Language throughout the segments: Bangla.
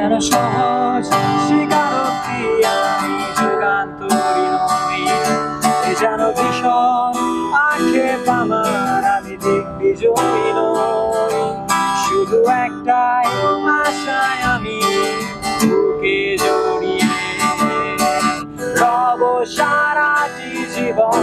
যেন সহজ স্বীকারোক্তি আমি যুগান্তরী নই। এ যেন ভীষণ আক্ষেপ আমার আমি দিগ্বিজয়ী নই। শুধু একটাই আশায় আমি বুকে জড়িয়ে। রব সারাটি জীবন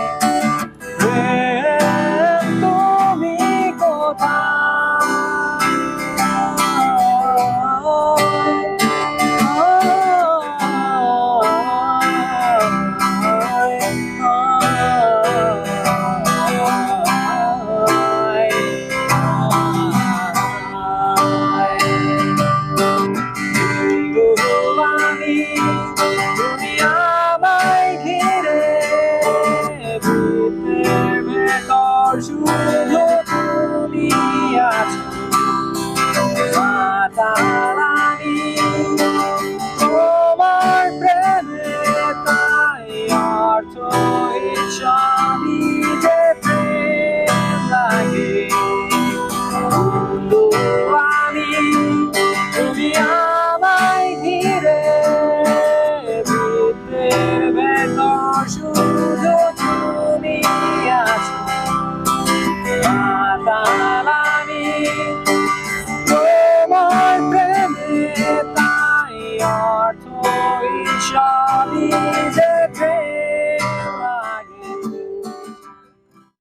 song.